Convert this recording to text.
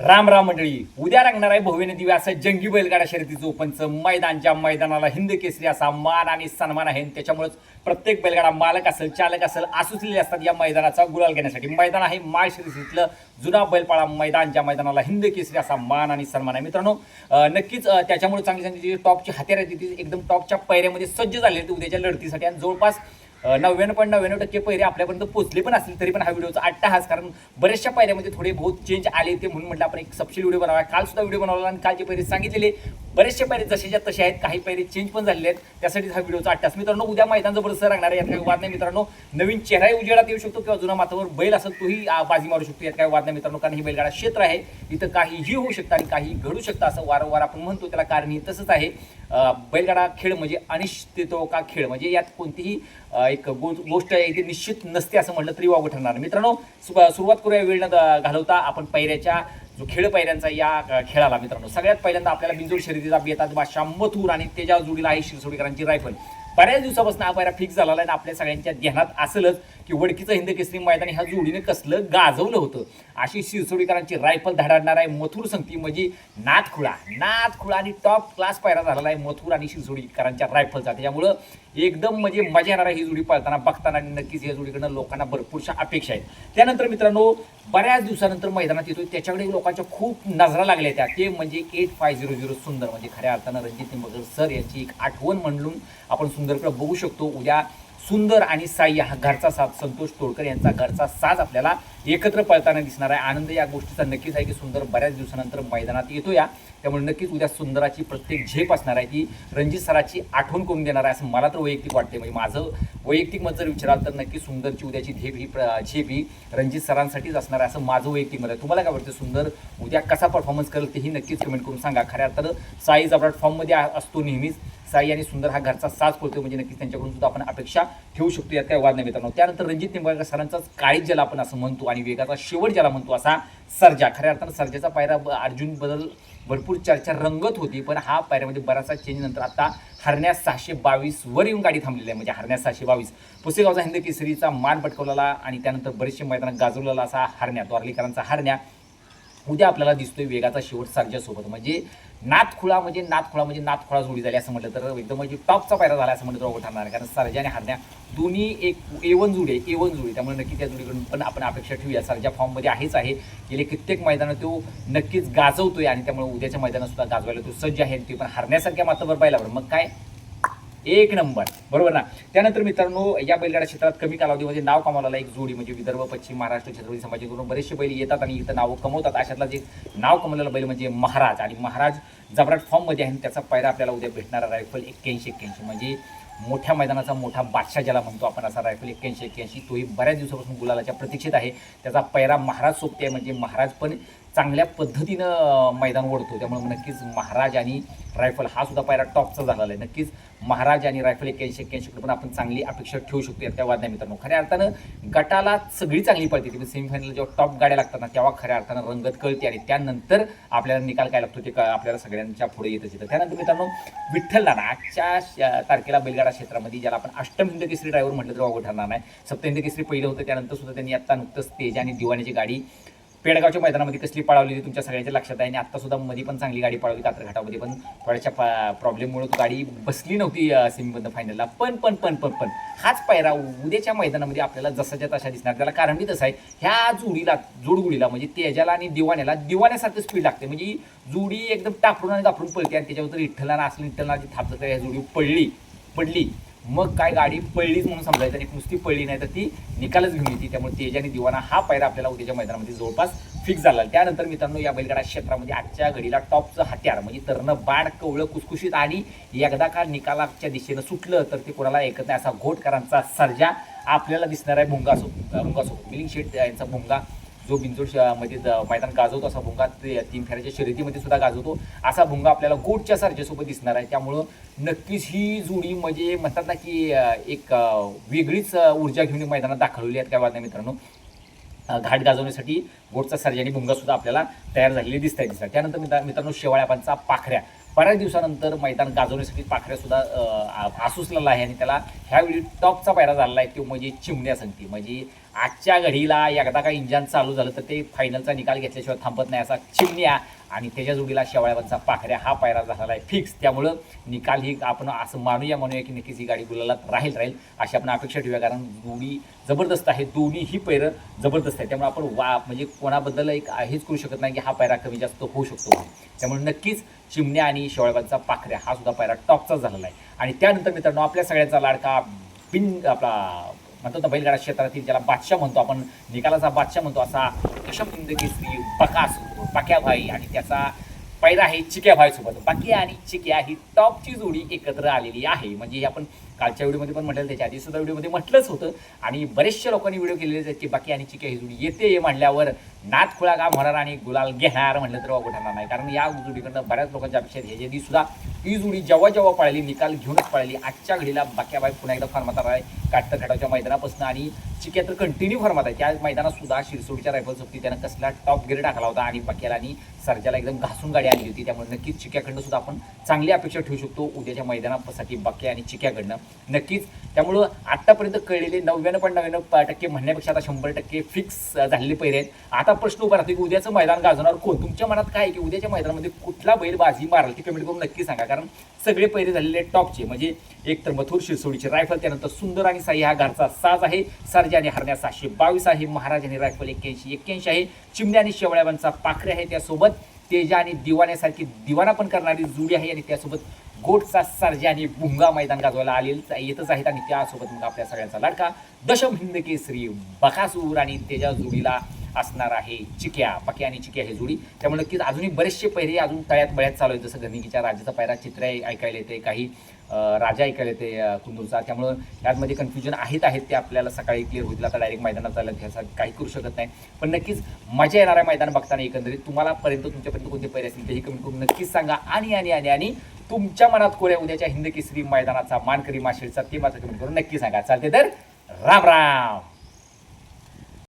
राम राम मंडळी. उद्या लागणार आहे भव्य दिव्य असं जंगी बैलगाडा शर्यतीचं ओपनचं मैदानच्या मैदानाला हिंद केसरी असा मान आणि सन्मान आहे. त्याच्यामुळेच प्रत्येक बैलगाडा मालक असेल चालक असेल आसुसलेले असतात या मैदानाचा गुलाल घेण्यासाठी. मैदान आहे माळ जुना बैलपाळा मैदान ज्या मैदानाला हिंद केसरी असा मान आणि सन्मान आहे. मित्रांनो नक्कीच त्याच्यामुळे चांगली चांगली जी टॉपची हत्यार आहेत ती एकदम टॉपच्या पैऱ्यामध्ये सज्ज झाले आहेत. उद्याच्या लढतीसाठी आणि जवळपास नव्याण्णव पॉईंट नव्याण्णव टक्के पैरे आपल्यापर्यंत पोहोचले पण असतील तरी पण हा व्हिडिओचा आट्टा हाच कारण बऱ्याचशा पायऱ्यामध्ये थोडे बहुत चेंज आले ते म्हणून म्हटलं आपण एक सपशील व्हिडिओ बनवा काल सुद्धा व्हिडिओ बनवला आणि कालचे पैरे सांगितलेले. बरेचसे पैरे जसेच्या तसे आहेत. काही पैरे चेंज पण झालेले आहेत. त्यासाठी हा व्हिडिओचा आट्टास मित्रांनो उद्या मैदान जबरदस्त राहणार आहे. यात काही वाद नाही मित्रांनो. नवीन चेहराही उजेडात येऊ शकतो किंवा जुना माथावर बैल असेल तोही आ, बाजी मारू शकतो. यात काही वाद नाही मित्रांनो कारण ही बैलगाडा क्षेत्र आहे. इथं काहीही होऊ शकतं आणि काही घडू शकतं असं वारंवार आपण म्हणतो. त्याला कारण हे तसंच आहे. बैलगाडा खेळ म्हणजे अनिश्चितो का खेळ. म्हणजे यात कोणतीही एक गो गोष्ट आहे ती निश्चित नसते असं म्हटलं तरी वावं ठरणार. मित्रांनो सु- सुरुवात करूया वेळ न घालवता. आपण पैऱ्याच्या जो खेळ पैऱ्यांचा या खेळाला मित्रांनो. सगळ्यात पहिल्यांदा आपल्याला बिंजोड शर्यतीचा येतात बादशाह मथूर आणि त्याच्या जोडीला आहे शिरसोडीकरांची रायफल. बऱ्याच दिवसापासून हा पायरा फिक्स झालेला आहे आणि आपल्या सगळ्यांच्या ध्यानात असेलच. की वडकीचं हिंद केसरी मैदान ह्या जोडीने कसलं गाजवलं होतं. अशी शिरसोडीकरांची रायफल धडाडणार आहे मथुर संगती म्हणजे नाथखुळा. नाथखुळा आणि टॉप क्लास पायरा झालेला आहे मथुर आणि शिरसोडीकरांच्या रायफलचा. त्याच्यामुळं एकदम म्हणजे मजा येणार आहे ही जोडी पाळताना बघताना आणि नक्कीच या जोडीकडनं लोकांना भरपूरशा अपेक्षा आहेत. त्यानंतर मित्रांनो बऱ्याच दिवसानंतर मैदानात येतो त्याच्याकडे लोकांच्या खूप नजरा लागल्या त्या. ते म्हणजे एट फाय झिरो झिरो सुंदर. म्हणजे खऱ्या अर्थानं रणजित निंबाळकर सर यांची एक आठवण म्हणून आपण सुंदरकडे बघू शकतो. उद्या सुंदर आणि साई हा घरचा साथ संतोष तोडकर यांचा घरचा साज आपल्याला एकत्र पळताना दिसणार आहे. आनंद या गोष्टीचा नक्कीच आहे की सुंदर बऱ्याच दिवसानंतर मैदानात येतो या त्यामुळे नक्कीच उद्या सुंदराची प्रत्येक झेप असणार आहे ती रणजित सराची आठवण करून देणार आहे असं मला तर वैयक्तिक वाटते म्हणजे माझं वैयक्तिक मत जर विचाराल तर नक्की सुंदरची उद्याची झेप ही प्र- झेप ही रणजित सरांसाठीच असणार आहे असं माझं वैयक्तिक मत आहे. तुम्हाला काय वाटतं? सुंदर उद्या कसा परफॉर्मन्स करेल तेही नक्कीच कमेंट करून सांगा. खऱ्या तर साई जबराट फॉर्ममध्ये आ- असतो नेहमीच. साई आणि सुंदर हा घरचा साज करतो म्हणजे नक्कीच त्यांच्याकडून सुद्धा आपण अपेक्षा ठेवू शकतो यात काय वाद नाही मित्रांनो. त्यानंतर रणजित निंबाळकर सरांचाच काळीज ज्याला आपण असं म्हणतो आणि वेगाचा शेवट ज्याला म्हणतो असा सर्जा. खऱ्या अर्थानं सर्जाचा पायरा ब- अर्जुन बदल भरपूर चर्चा रंगत होती पण हा पायऱ्यामध्ये बराचसा चेंज नंतर आता हरण्या सहाशे बावीसवर येऊन गाडी थांबलेली आहे. म्हणजे हरण्या सहाशे बावीस. पुसेगावचा हिंद केसरीचा मान पटकवलेला आणि त्यानंतर बरेचसे मैदानात गाजवलेला असा हरण्या द्वारलीकरांचा हरण्या. उद्या आपल्याला दिसतोय वेगाचा शेवट सर्जासोबत म्हणजे नाथखुळा म्हणजे नाथखुळा म्हणजे नाथखुळा जोडी झाली असं म्हटलं तर एकदम म्हणजे टॉपचा पायरा झाला असं म्हटलं तर ठरणार आहे कारण सर्जा आणि हरण्या दोन्ही एक एवन जोडी आहे एवन जोडी त्यामुळे नक्की त्या जोडीकडून पण आपण अपेक्षा ठेवूया. सर्जा फॉर्ममध्ये आहेच आहे. गेले कित्येक मैदानं तो नक्कीच गाजवतोय आणि त्यामुळे उद्याच्या मैदानात सुद्धा गाजवायला तो सज्ज आहे ते पण हरण्यासारख्या मात्र बरं बैलावर मग काय? एक नंबर. बरोबर ना? त्यानंतर मित्रांनो या बैलगाडा क्षेत्रात कमी कालावधीमध्ये नाव कमावलेला एक जोडी म्हणजे विदर्भ पश्चिम महाराष्ट्र छत्रपती संभाजीकडून बरेचसे बैल येतात आणि इथं नावं कमवतात. अशातला जे नाव कमवलेला बैल म्हणजे महाराज आणि महाराज जबराट फॉर्ममध्ये आहे आणि त्याचा पायरा आपल्याला उद्या भेटणारा रायफल एक्क्याऐंशी एक्क्याऐंशी म्हणजे मोठ्या मैदानाचा मोठा बादशाह ज्याला म्हणतो आपण असा रायफल एक्क्याऐंशी एक्क्याऐंशी. तोही बऱ्याच दिवसापासून गुलालाच्या प्रतीक्षेत आहे. त्याचा पैरा महाराज सोबते आहे म्हणजे महाराज पण चांगल्या पद्धतीनं मैदान ओढतो. त्यामुळे नक्कीच महाराज आणि रायफल हा सुद्धा पायरा टॉपचा झालेला आहे. नक्कीच महाराज आणि रायफल एक्क्याऐंशी एक्क्याऐंशीकडे पण आपण चांगली अपेक्षा ठेवू शकतो या त्या वाद्या मित्रांनो. खऱ्या अर्थानं गटाला सगळी चांगली पडते तिथे सेमीफायनल जेव्हा टॉप गाड्या लागतात ना तेव्हा खऱ्या अर्थानं रंगत कळते आणि त्यानंतर आपल्याला निकाल काय लागतो ते आपल्याला सगळ्यांच्या पुढे येतच येतं त्यानंतर मित्रांनो विठ्ठल नाना आजच्या तारखेला बैलगाडा क्षेत्रामध्ये ज्याला आपण अष्टम हिंद केसरी ड्रायव्हर म्हटलं तर वागू ठरणार नाही. सप्तहिंद केसरी पहिलं होतं त्यानंतर सुद्धा त्यांनी आत्ता नुकतंच तेज आणि दिवाण्याची गाडी पेडगावच्या मैदानामध्ये कसली पळवली ती तुमच्या सगळ्यांच्या लक्षात आहे? आणि आता सुद्धा मध्ये पण चांगली गाडी पळवली कात्रघाटामध्ये पण. थोड्याशा प्रॉब्लेममुळे गाडी बसली नव्हती सेमीमधनं फायनलला पण पण पण पण पण. हाच पायरा उद्याच्या मैदानामध्ये आपल्याला जसाच्या तशा दिसणार. त्याला कारण मी तसं आहे ह्या जोडीला जोडगुडीला म्हणजे तेजाला आणि दिवाण्याला दिवाण्यासारखं स्पीड लागते. म्हणजे जोडी एकदम टापरून आणि दापरून पळते. आणि त्याच्यावर जर विठ्ठलाना असलं विठ्ठलाना थापलं तर ह्या जोडी पडली पडली. मग काय गाडी पडलीच म्हणून समजायचं आणि कुस्ती पडली नाही तर ती निकालच घेऊन येते. त्यामुळे तेज आणि दिवाना हा पायरा आपल्याला उद्याच्या मैदानामध्ये जवळपास फिक्स झाला. त्यानंतर मित्रांनो या बैलगाडा क्षेत्रामध्ये आजच्या घडीला टॉपचं हत्यार म्हणजे तरणं बाड कवळं कुसकुशीत आणि एकदा का निकालाच्या दिशेनं सुटलं तर ते कोणाला ऐकत नाही. असा घोटकरांचा सर्जा आपल्याला दिसणार आहे भुंगासो भुंगासोबत. मिलिंग शेट यांचा भुंगा जो बिंजोड श- मध्ये मैदान गाजवतो असा भुंगा ते तीन फेऱ्याच्या शर्यतीमध्ये सुद्धा गाजवतो. असा भुंगा आपल्याला गोटच्या सारख्यासोबत दिसणार आहे. त्यामुळं नक्कीच ही जोडी म्हणजे म्हणतात ना की एक वेगळीच ऊर्जा घेऊन मैदानात दाखवलेली आहेत. काय वाद मित्रांनो घाट गाजवण्यासाठी गोटचा सर्जा आणि भुंगा सुद्धा आपल्याला तयार झालेले दिसत आहे. दिसतात त्यानंतर मित्रा मित्रांनो शेवाळ्यापांचा पाखऱ्या. बऱ्याच दिवसानंतर मैदान गाजवण्यासाठी पाखऱ्या सुद्धा आसुसलेला आहे आणि त्याला ह्यावेळी टॉपचा पायरा झालेला आहे. तो म्हणजे चिमण्या संगती. म्हणजे आजच्या घडीला एकदा का इंजन चालू झालं तर ते फायनलचा निकाल घेतल्याशिवाय थांबत नाही असा चिमण्या आणि त्याच्या जोडीला शेवाळ्यावरचा पाखऱ्या हा पायरा झालेला आहे. फिक्स त्यामुळं निकाल ही आपण असं मानूया म्हणूया की नक्कीच ही गाडी गुलालात राहील राहील. अशी आपण अपेक्षा ठेवूया कारण दोन्ही जबरदस्त आहे दोन्हीही पैरं जबरदस्त आहे त्यामुळे आपण वा म्हणजे कोणाबद्दल एक हेच करू शकत नाही की हा पायरा कमी जास्त होऊ शकतो त्यामुळे नक्कीच चिमण्या आणि शेवाळ्यावरचा पाखऱ्या हा सुद्धा पायरा टॉपचा झालेला आहे. आणि त्यानंतर मित्रांनो आपल्या सगळ्यांचा लाडका बिन आपला म्हणतो ना बैलगाडा क्षेत्रातील ज्याला बादशाह म्हणतो आपण निकालाचा बादशाह म्हणतो असा दशमहिंद केसरी बकास भाई आणि त्याचा पैरा आहे चिक्या भाई बाकी आणि चिक्या ही टॉपची जोडी एकत्र आलेली आहे. म्हणजे हे आपण कालच्या व्हिडिओमध्ये पण म्हटलं त्याच्या आधी सुद्धा व्हिडिओमध्ये म्हटलंच होतं. आणि बरेचशा लोकांनी व्हिडिओ केलेले आहेत की बाकी आणि चिक्या हिजुडी येते येते म्हणल्यावर नाथ खुळा काम होणार आणि गुलाल घेणार म्हटलं तर अवघड ठरणार नाही. कारण या जुडीकडनं बऱ्याच लोकांच्या अपेक्षा आहेत. सुद्धा ही जुडी जेव्हा जेव्हा पळाली निकाल घेऊनच पळाली आजच्या घडीला बाक्याबाई पुन्हा एकदा फॉर्मात आहे. काटतं खटावच्या मैदानापासून आणि चिक्या तर कंटिन्यू फॉर्मात आहे. त्या मैदानात सुद्धा रायफल्स होती त्यानं कसला टॉप गिअर टाकला होता आणि बाक्याला आणि सर्जाला एकदम घासून गाडी आली होती. त्यामुळे नक्कीच चिक्याकडनं सुद्धा आपण चांगली अपेक्षा ठेवू शकतो. उद्याच्या मैदानासाठी बाक्या आणि चिक्याकडनं. नक्कीच. त्यामुळं आत्तापर्यंत कळलेले नव्याण्णव पण नव्याण्णव टक्के म्हणण्यापेक्षा आता शंभर टक्के फिक्स झालेले पहिले आहेत. आता प्रश्न उभा राहतो की उद्याचं मैदान गाजवणार कोण? तुमच्या मनात काय आहे की उद्याच्या मैदानामध्ये कुठला बैल बाजी मारल ती कमेंट करून नक्की सांगा. कारण सगळे पैरे झालेले टॉपचे म्हणजे एक तर मथुर शिरसोडीचे रायफल त्यानंतर सुंदर आणि साई हा घरचा साज आहे. सरजा आणि हरण्या सहाशे बावीस आहे. महाराज आणि रायफल एक्क्याऐंशी एक्क्याऐंशी आहे. चिमण्या आणि शेवळ्याबांचा पाखरे आहे त्यासोबत तेजा आणि दिवाण्यासारखी दिवाना पण करणारी जुडी आहे आणि त्यासोबत गोटचा सर्जा आणि भुंगा मैदान गाजवायला आले येतच आहेत आणि त्यासोबत मग आपल्या सगळ्यांचा लाडका दशम हिंद केसरी बकासूर आणि त्याच्या जोडीला असणार आहे चिक्या पक्या आणि चिक्या हे जोडी. त्यामुळे नक्कीच अजूनही बरेचसे पैरे अजून तळ्यात बळ्यात चालू आहेत. जसं गणिकीच्या राजाचा पायरा चित्र ऐकायला येते काही राजा ऐकायला येते कुंदूरचा. त्यामुळं त्यामध्ये कन्फ्युजन आहेत आहेत ते आपल्याला सकाळी क्लिअर होतील. आता डायरेक्ट मैदानात चालत घ्यायचा काही करू शकत नाही. पण नक्कीच मजा येणार आहे मैदान बघताना एकंदरीत. तुम्हाला पर्यंत तुमच्यापर्यंत कोणते पैरे असतील तेही कमेंट करून नक्कीच सांगा. आणि आणि आणि आणि तुमच्या मनात कोऱ्या उद्याच्या हिंद केसरी मैदानाचा मानकरी माशेलचा ते माझा कमेंट करून नक्की सांगा. चालते तर राम राम.